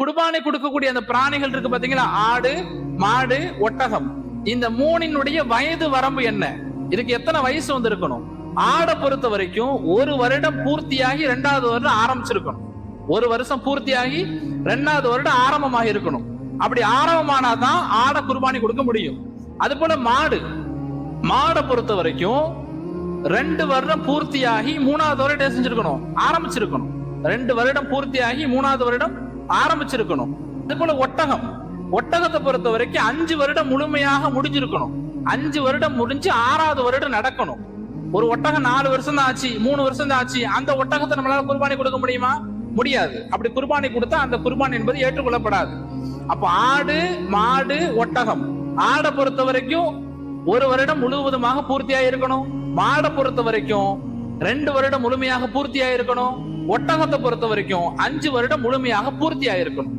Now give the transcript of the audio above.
குடுபானை கொடுக்கக்கூடிய அந்த பிராணிகள் இருக்கு பாத்தீங்களா? ஆடு மாடு ஒட்டகம். இந்த மூணினுடைய வயது வரம்பு என்ன? இதுக்கு எத்தனை வயசு வந்து இருக்கணும் ஆடை பொறுத்த வரைக்கும் ஒரு வருடம் பூர்த்தியாகி ரெண்டாவது வருடம் ஆரம்பிச்சிருக்கணும். ஒரு வருஷம் பூர்த்தியாகி ரெண்டாவது வருடம் ஆரம்பமாக இருக்கணும். அப்படி ஆரம்பமானாதான் ஆடை குர்பானி கொடுக்க முடியும். அது போல மாடு. மாடை பொறுத்த வரைக்கும் ரெண்டு வருடம் பூர்த்தியாகி மூணாவது வருடம் செஞ்சிருக்கணும்? ஆரம்பிச்சிருக்கணும். ரெண்டு வருடம் பூர்த்தியாகி மூணாவது வருடம் ஆரம்பிச்சிருக்கணும். அது போல ஒட்டகம். ஒட்டகத்தை பொறுத்த வரைக்கும் அஞ்சு வருடம் முழுமையாக முடிஞ்சிருக்கணும். அஞ்சு வருடம் முடிஞ்சு ஆறாவது வருடம் நடக்கணும். ஒரு ஒட்டகம் நாலு வருஷம் தான் ஆச்சு மூணு வருஷம் தான் ஆச்சு. அந்த ஒட்டகத்தை நம்மளால குர்பானி கொடுக்க முடியுமா? முடியாது. அப்படி குர்பானி கொடுத்தா அந்த குர்பானி என்பது ஏற்றுக்கொள்ளப்படாது. அப்ப ஆடு மாடு ஒட்டகம். ஆடை பொறுத்த வரைக்கும் ஒரு வருடம் முழுவதுமாக பூர்த்தியா இருக்கணும் மாடை பொறுத்த வரைக்கும் ரெண்டு வருடம் முழுமையாக பூர்த்தியா இருக்கணும் ஒட்டகத்தை பொறுத்த வரைக்கும் அஞ்சு வருடம் முழுமையாக பூர்த்தி இருக்கணும்